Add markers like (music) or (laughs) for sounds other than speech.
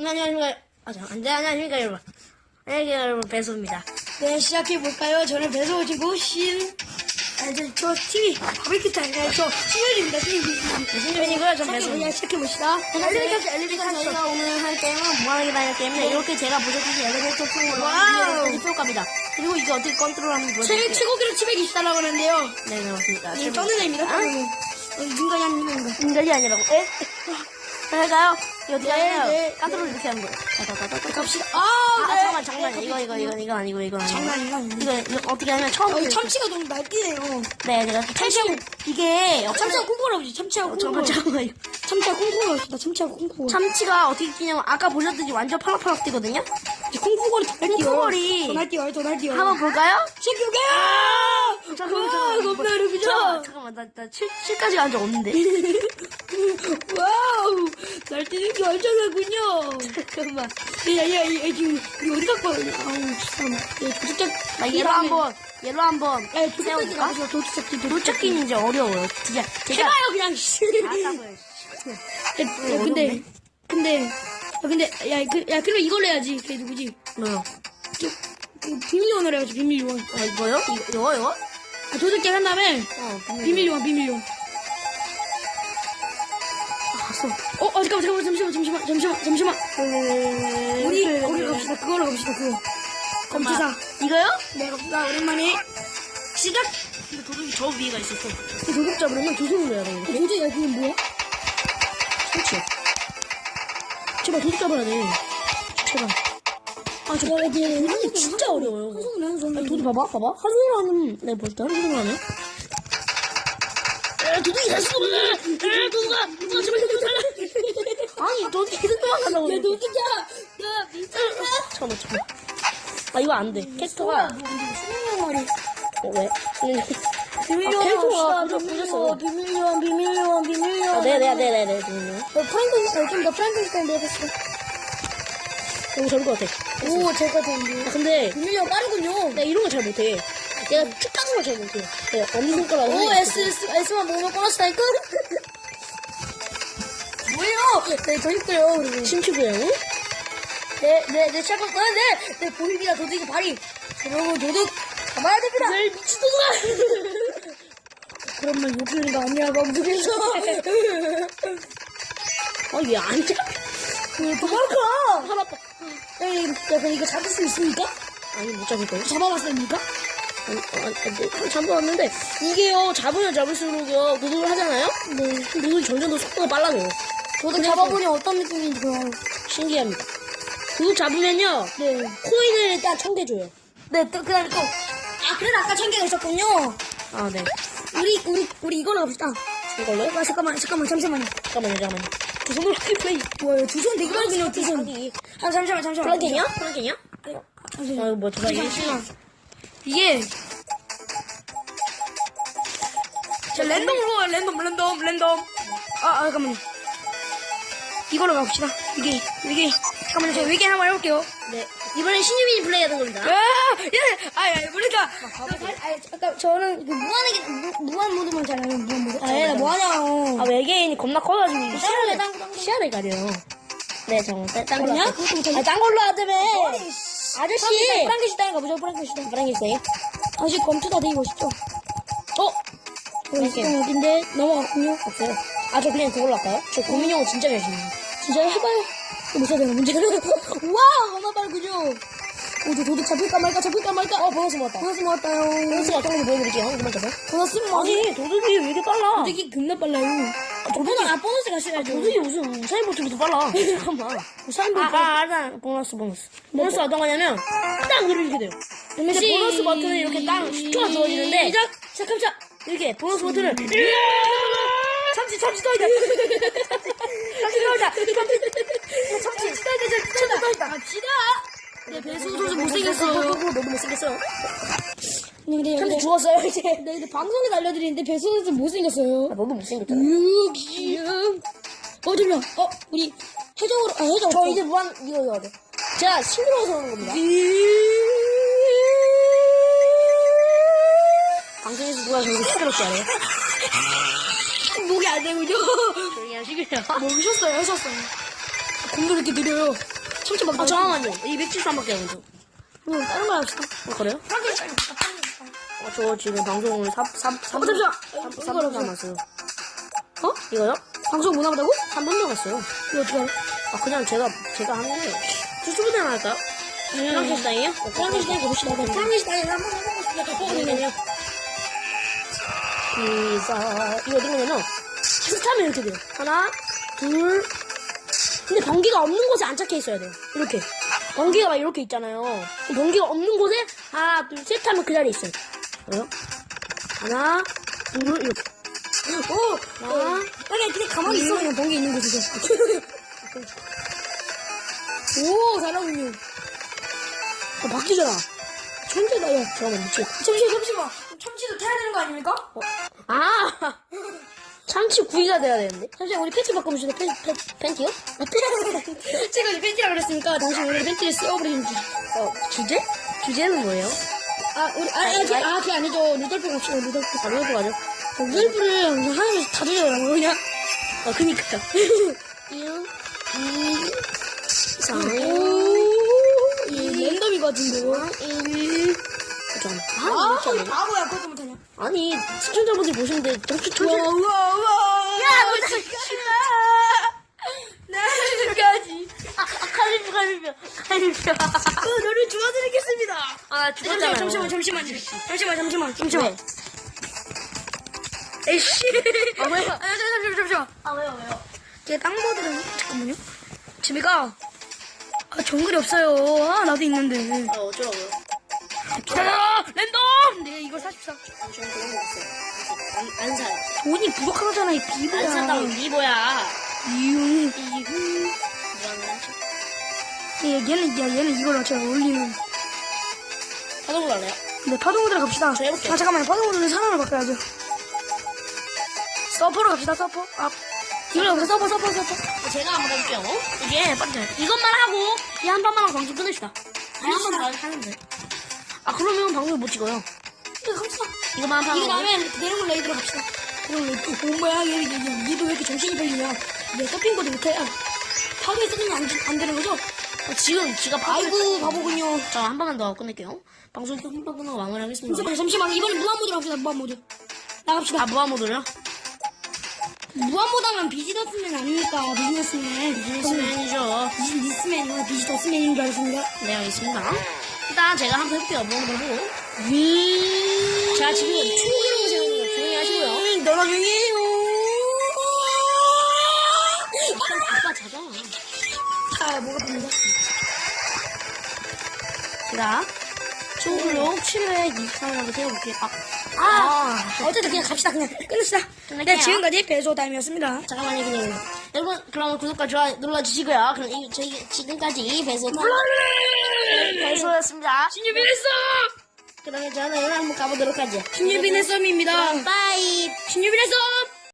네, 안녕하십니까. 아, 잠깐. 네, 안녕하십니까, 여러분. 안녕하십니까, 여러분. 배수입니다. 네, 시작해볼까요? 저는 배서오지고 신, 아, 저, 저, TV, 바비큐 아, 저, 신현입니다, TV. 네, 신주빈이고요. 전 배수입니다. 시작해봅시다. 엘리베이터, 엘리베이터 저희가 오늘 할 게임은 무한하게 다닐 게임인데, 이렇게 제가 보셨듯이 엘리베이터 통으로 와우. 여기까지 풀갑니다. 그리고 이게 어떻게 컨트롤하는지 최, 보여드릴게요. 최고기로 치맥이 있다라고 하는데요. 네, 네, 맞습니다. 이 떠는 애입니다, 아, 떠는 애. 어, 인간이 인간. 인간이 아니라고. 에? 잘가요? 어떻게 네, 하냐면, 네. 컨트롤 이렇게 하는 거예요. 갑시다. 아, 아, 네. 잠깐만, 잠깐만. 이거, 이거, 이거, 이거 아니고, 이거 아니고. 장난이야, 이거. 이거, 이거 어떻게. 어, 이 이렇게- 참치가 너무 날뛰네요. 네, 제가 참치하고, 이게, 참치가 콩콩을 보지, 참치하고 콩콩을. 잠깐만요. 참치하고 콩콩을 합시다, 참치하고 콩콩을. 참치가 어떻게 뛰냐면 아까 보셨듯이 완전 파락파락 뛰거든요? 콩콩걸이 더 날뛰어요. 콩콩걸이. 더 날뛰어요, 더 날뛰어요. 한번 볼까요? 시켜게! 잠깐만, 와, 잠깐만. 겁나 이러죠? 잠깐만, 잠깐만. 나, 나 7, 7까지 간 적 없는데. (laughs) 와우! 날뛰는 게 얼짱하군요. 잠깐만. 야, 야, 야, 야, 지금, 이거 어디 갖고 왔냐? 아우, 참. 야, 도둑짝. 나 얘로 한 번, 얘로 한 번. 야, 세워볼까? 도둑짝기, 도둑짝기. 도착기는 이제 어려워요. 진짜. 제가. 해봐요, 그냥, 씨. 야, 알았다고요. 야, 근데, 근데, 야, 근데, 야, 그, 야, 그럼 이걸로 해야지. 걔 누구지? 뭐요? 그, 그 비밀 요원을 해야지, 비밀 요원. 아, 이거요? 이거, 이거? 이거? 아, 도둑짝 한 다음에, 어, 비밀 요원, 비밀 요원. 아, 갔어. 어, 어, 잠깐만, 잠깐만, 잠시만, 잠시만, 잠시만, 잠시만. 우리, 거기 갑시다. 그걸로 갑시다, 그거. 검지사. 이거요? 네, 갑시다. 오랜만에. 시작! 근데 도둑이 저 위에가 있었어. 그 도둑 잡으려면 두 손으로 해야 돼. 도둑, 야, 그게 뭐야? 그렇지. 제발 도둑 잡아야 돼. 제발. 아, 저, 야, 이게 이게 진짜 어려워요. 한 손으로, 한 손으로. 도둑 봐봐, 봐봐. 한 손으로 하면, 내가 볼때 한 손으로 하면. 야, 도둑이 다시 도망가! 야, 도둑아! 도둑아, 제발 도둑 살려! 아니, 도둑이 계속 도망간다고. 야, 도둑이야! 야, 미쳤나? 잠깐만, 잠깐만. 아, 이거 안 돼. 캐스터가. 수능한 말이. 어, 왜? 비밀요원 아. 부졌어. 비밀요원, 비밀요원, 비밀요원. 아, 네네 네네네. 네, 어, 프랑kenstein, 좀더 프랑kenstein 내겠어. 이거 저럴 것 같아. 오, 제가. 아, 근데, 비밀요원 빠르군요. 내가 이런 거 잘 못해. 내가 쭉 가는 걸잘 못해. 내가 엄지손가락으로. 오, S, S, S만 보너스 타이크? (laughs) 뭐예요? 네, 더 있고요, 그리고. 침치고요. 네, 네, 네, 시작할 거야, 네. 네, 보입니다, 도둑이 발이. 여러분, 도둑 잡아야 됩니다. 날 미친 도둑아! 말 욕하는 거 아니야, 방송에서. 아, 얘안 잡혀. 그, 도망가! 팔 아파. 야, 이거, 야, 그럼 이거 잡을 수 있습니까? 아니, 못 잡을 거야. 잡아봤습니까? 아니, 아니, 아니, 잡아왔는데, 이게요, 잡으면 잡을수록요, 노동을 하잖아요? 네. 노동이 점점 더 속도가 빨라져요. 도둑 잡아보니 어떤 느낌인지 몰라요. 신기합니다. 그거 잡으면요, 네. 코인을 일단 천 개 줘요. 네, 또, 그 다음에 또. 아, 그래서 아까 천 개가 있었군요. 아, 네. 우리, 우리, 우리 이걸로 갑시다. 이걸로요? 아, 잠깐만, 잠깐만, 잠시만요. 잠깐만요, 잠깐만요. 두 손으로 플레이. 뭐야, 두손 되게 빠르군요, 두 손. 아, 잠시만, 잠시만. 프랑켄이야? 프랑켄이야? 아유, 아, 잠시만. 이거 뭐, 제가 잠시만. 이게. 자, 랜덤으로 가요, 랜덤, 랜덤, 랜덤. 아, 아, 잠깐만요. 이걸로 갑시다. 이게, 이게. 잠깐만요, 제가 이게 한번 해볼게요. 네. 이번엔 신유빈이 플레이 하는 겁니다. 아, 예, 아, 예, 그러니까. 아, 잠깐, 저는 그 무한하게, 무, 무한 모드만 잘해요, 무한 모드. 아, 예, 뭐하냐고. 아, 외계인이 겁나 커가지고, 이게 땅굴래, 시야를. 시야를 가려요. 네, 잠깐만, 딴 걸로 아니야? 할게요. 그것도 못하겠다. 아, 딴 걸로 하자며. 아저씨! 프랑켄슈타인 가보죠, 프랑켄슈타인. 프랑켄스타인? 아직 검투다 되게 멋있죠? 어? 프랑켄슈타인 어딘데? 넘어갔군요. 없어요. 아, 저 그냥 그걸로 할까요? 저 고민이 형은 진짜 열심히 해요. 진짜 해봐요. 못 찾아요, 문제가. 와, 빠르군요. 오, 저 도둑 잡힐까 말까, 잡힐까 말까. 어, 보너스 모았다. 보너스 모았다요. 보너스가 어떤 건지 보여드릴게요. 한번 잡아요. 보너스 뭐. 아니, 도둑이 왜 이렇게 빨라? 도둑이 겁나 빨라요. (laughs) 아, 아, 보너스 가셔야죠. 도둑이 무슨 우사인보트보다 빨라. 잠깐만. 우사인보트. 아, 아, 알아. 보너스, 보너스. 보너스가 어떤 거냐면, 딱 누르게 돼요. 근데 시- 보너스 버튼을 이렇게 딱 10초가 주어지는데, 시작! 잠깐만. 이렇게 보너스 버튼을, 참치, 참치 떠있다. 참치 떠있다. 참치, 참치, 참치 떠있다. 참치 떠있다. 갑시다. 네, 배수 선수 못생겼어. 너무 못생겼어요. 근데 참치 근데 죽었어요, 이제. 네, 근데 방송에서 알려드리는데 배수 선수 못생겼어요. 아, 너도 못생겼잖아. 유기요. 어, 잠시만. 어, 우리 해적으로, 아, 해적. 저 이제 무한, 이거 이거 돼. 제가 싱그러워서 그런 겁니다. 방송에서 누가 저렇게 시끄럽게 하래요? (laughs) 목이 안 되군요. 조용히 하시길요. 뭐, 으셨어요, 하셨어요. 곰도 이렇게 느려요. 참치 막 아, 잠깐만요. 이 맥주산밖에 안 줘. 그럼 다른 거 합시다. 어, 그래요? 프랑켄슈타인. 어, 저 지금 방송을 3, 3, 3, 어, 잠시만. 3, 이거 3분 해보자. 남았어요. 어? 이거요? 방송 못 나가다고? 3분 남았어요. 이거 어떻게 알아? 아, 그냥 제가, 제가 한 거예요. 유튜브대로 할까요? 프랑켄슈타인이요? 어, 프랑켄슈타인 가봅시다. 프랑켄슈타인 한번 해보고 싶다. 잠깐만요. 피자. 이거 어떻게 하냐면, 비슷하면 이렇게 돼요. 하나, 둘. 근데 번개가 없는 곳에 안 착해 있어야 돼요. 이렇게. 번개가 막 이렇게 있잖아요. 번개가 없는 곳에 하나, 둘, 셋 하면 그 자리에 있어요. 그래요? 하나, 둘, 이렇게. 오! 하나, 아니, 그냥 가만히 있어. 그냥 번개 있는 곳에서. (laughs) 오, 잘하군요. 어, 바뀌잖아. 천재다, 야. 잠깐만, 미치. 잠시만, 잠시만. 참치도 타야 되는 거 아닙니까? 아! 참치 구이가 돼야 되는데? 잠시만, 우리 팬티 바꿔봅시다. 팬, 팬, 팬티요? 아, 팬티. 제가 이제 팬티라 그랬으니까 당신 오늘 팬티를 써버리는 줄. 어, 주제? 주제는 뭐예요? 아, 우리, 아, 아, 걔, 아, 걔 아니죠. 루돌프 갑시다, 루돌프. 아, 루돌프 가죠. 루돌프를 하나씩 다 조져라고, 그냥. 어, 그니까. 1, 2, 3, 오, 이 랜덤이 같은데요? 1. 잠깐만. 아, 아, 이렇게 이 바보야, 그것도 못하냐. 아니, 시청자분들 보시는데, 정치 천재. 우와, 우와, 우와. 야, 뭐, 네, 이렇게 하지. 아, 아, 칼리뷰, 칼리뷰. 그, 너를 도와드리겠습니다. 아, 잠시만, 잠시만, 잠시만. 잠시만, 잠시만, 잠시만. 왜? 에이씨. 아, 왜요? 아, 잠시만, 잠시만. 아, 왜요, 왜요? 제가 땅 모드를, 잠깐만요. 집에가, 아, 정글이 없어요. 아, 나도 있는데. 아, 어쩌라고요? 기다려! 랜덤! 네, 이걸 사십사. 아, 저는 그런 거 없어요. 안, 안 사요. 돈이 부족하잖아, 이 비보야. 안 산다고, 이 뭐야. 이유. 이후. 얘, 얘는, 야, 얘는 이걸로 제가 올리는. 거 할래요? 네, 파동모드로 갑시다. 저 해볼게요. 아, 잠깐만요. 파동모드는 사람을 바꿔야죠. 서퍼로 갑시다, 서퍼. 아, 이걸로 갑시다, 서퍼, 서퍼, 서퍼. 제가 한번 해볼게요. 이게 빨리 이것만 하고 이한 번만 하고 방송 끝냅시다. 한 번만 하면 돼. 아 그러면 방송 못 찍어요. 네, 갑시다. 이것만 한 이거 번. 하고. 다음에 내려올 레이드로 갑시다. 어, 뭐야, 얘, 얘, 얘, 얘도 왜 이렇게 정신이 팔리냐. 내 서핑보드 못해. 아, 파도에 쓰는 안, 되- 안 되는 거죠? 어, 지금 지가 아이고, 바보군요. 자 한 번만 더 끝낼게요. 방송 한 번만 하고 마무리하겠습니다. 잠시만, 잠시만. 이번엔 무한모드로 갑시다, 무한모드. 나갑시다. 아 무한모드요? 무한모드 하면 비즈니스맨 아닙니까? 비즈니스맨. 비즈니스맨이죠. 비즈니스맨, 비즈니스맨인 줄 알았습니다. 네 알겠습니다. 일단 제가 한번 해볼게요. 하고. 위. 자 지금 충분히 생각해요. 조용히 하시고요. 음, 너나 중이에요. 일단 아빠 자자. 아, 뭐가 됩니다. 제가 초블록 7회 23을 세워볼게요. 아, 아, 어쨌든 그냥 갑시다. 그냥 끝냅시다. 끝낼게요. 네, 지금까지 배소다임이었습니다. 잠깐만요, 그냥. 여러분, 그럼 구독과 좋아요 눌러주시고요. 그럼 이, 저희 지금까지 배소 배소였습니다. 신유빈의 썸! 그러면 저는 한번 가보도록 하죠. 신유빈의 썸입니다. 빠이. 신유빈의 썸!